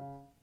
At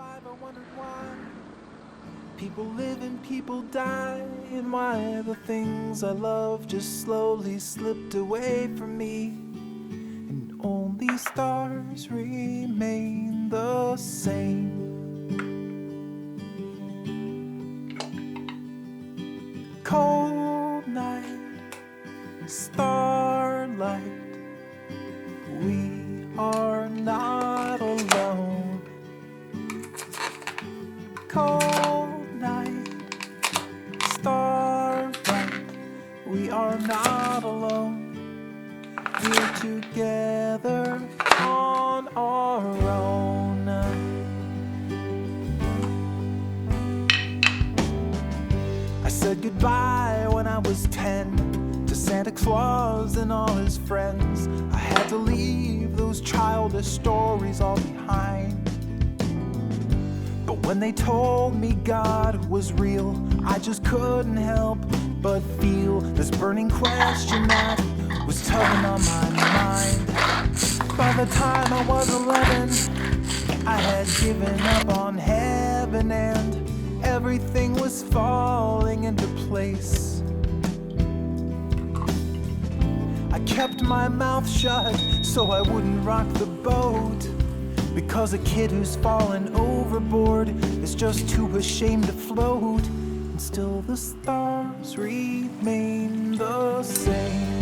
I wondered why people live and people die, and why the things I love just slowly slipped away from me, and only stars remain the same. Together on our own. I said goodbye when I was 10 to Santa Claus and all his friends. I had to leave those childish stories all behind. But when they told me God was real, I just couldn't help but feel this burning question that was tugging on my mind. By the time I was 11, I had given up on heaven and everything was falling into place. I kept my mouth shut so I wouldn't rock the boat. Because a kid who's fallen overboard is just too ashamed to float. and still the stars remain the same.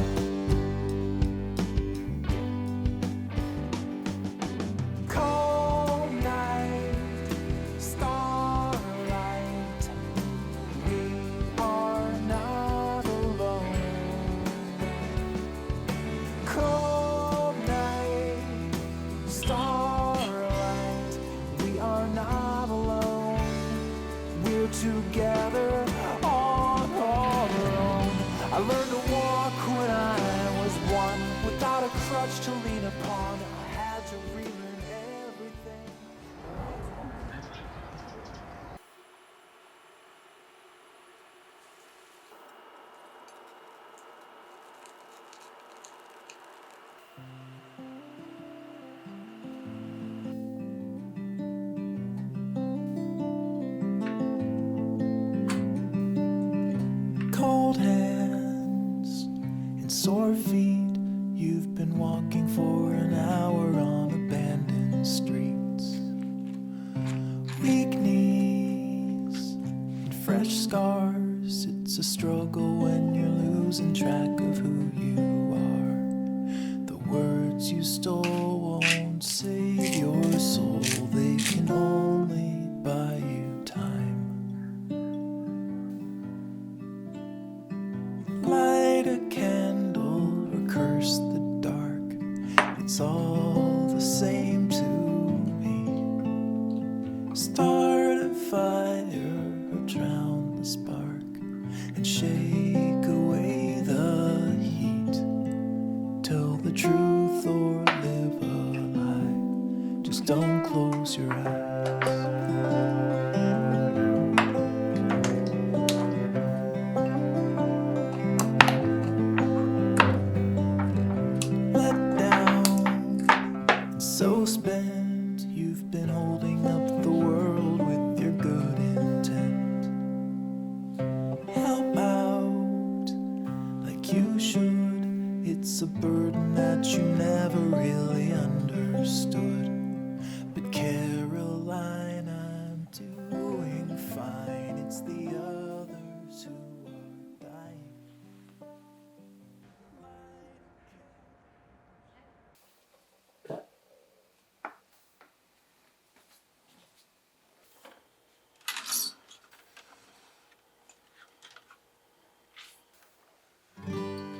Been walking for an hour on abandoned streets. Weak knees and fresh scars. It's a struggle when you're losing track of who you are. And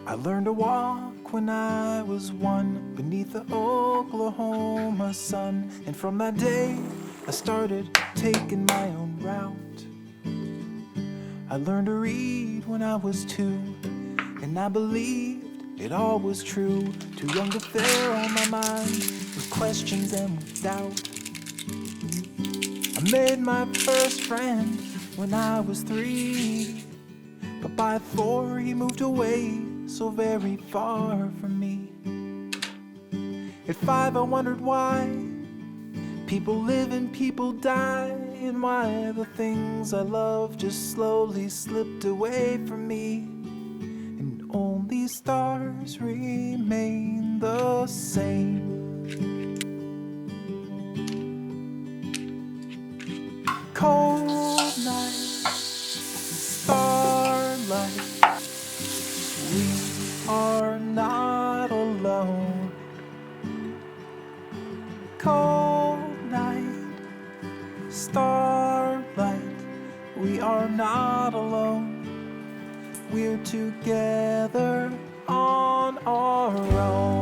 I learned to walk when I was one beneath the Oklahoma sun. And from that day, I started taking my own route. I learned to read when I was two, and I believed it all was true. Too young to fare on my mind with questions and with doubt. I made my first friend when I was three. But by four, he moved away so very far from me. At five, I wondered why people live and people die, and why the things I love just slowly slipped away from me. And only stars remain the same. Cold night starlight. We are not alone. Cold night, starlight. We are not alone. We're together on our own.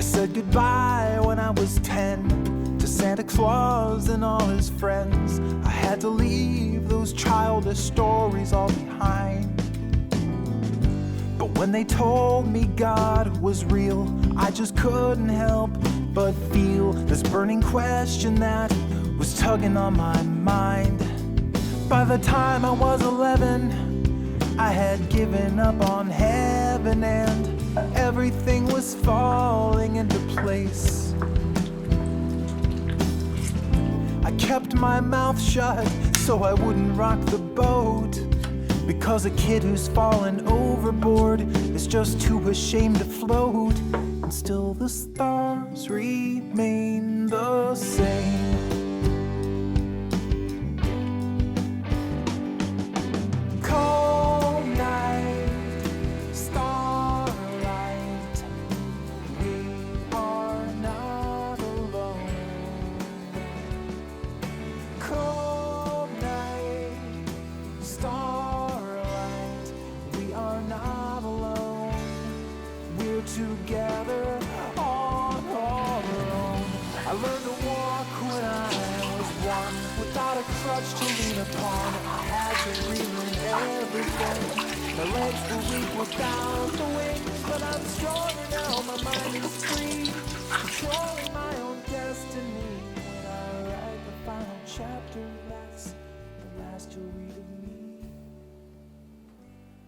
I said goodbye when I was 10 to Santa Claus and all his friends. I had to leave those childish stories all behind. But when they told me God was real, I just couldn't help but feel this burning question that was tugging on my mind. By the time I was 11, I had given up on heaven and everything was falling into place. I kept my mouth shut so I wouldn't rock the boat. Because a kid who's fallen overboard is just too ashamed to float. And still the stars remain the same. Last you'll read of me.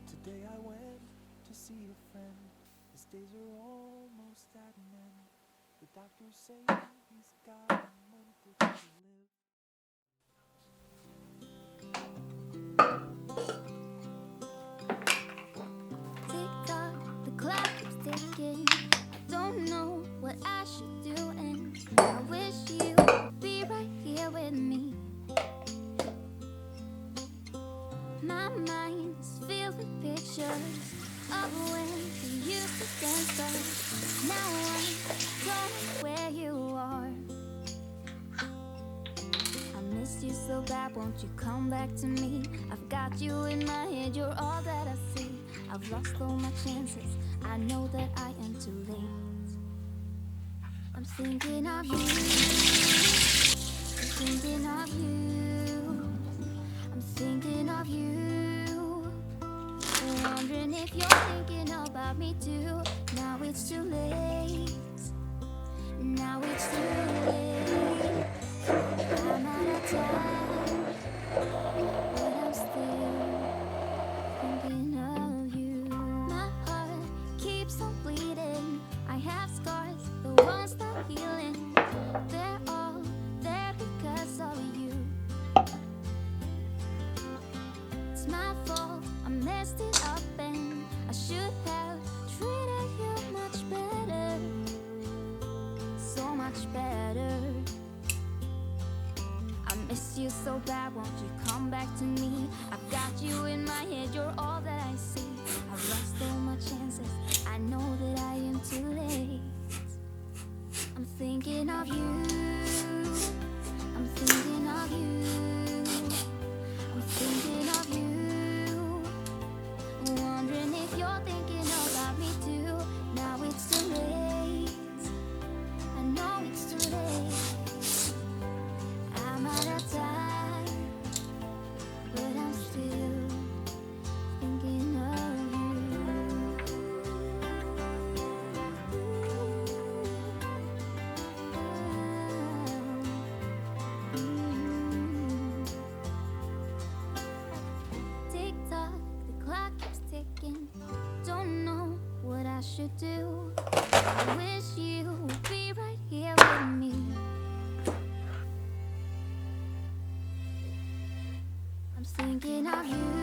Today I went to see a friend. His days are almost at an end. The doctors say he's got a month to live. Tick tock, the clock keeps ticking. I don't know what I should do, and I wish My mind is filled with pictures of when we used to dance, but now I don't where you are. I miss you so bad, won't you come back to me? I've got you in my head, you're all that I see. I've lost all my chances, I know that I am too late. I'm thinking of you, I'm thinking of you, I'm thinking of you. Wondering if you're thinking about me too. Now it's too late, now it's too late. I'm out of time, but I'm still bad, won't you come back to me? I'm thinking of you.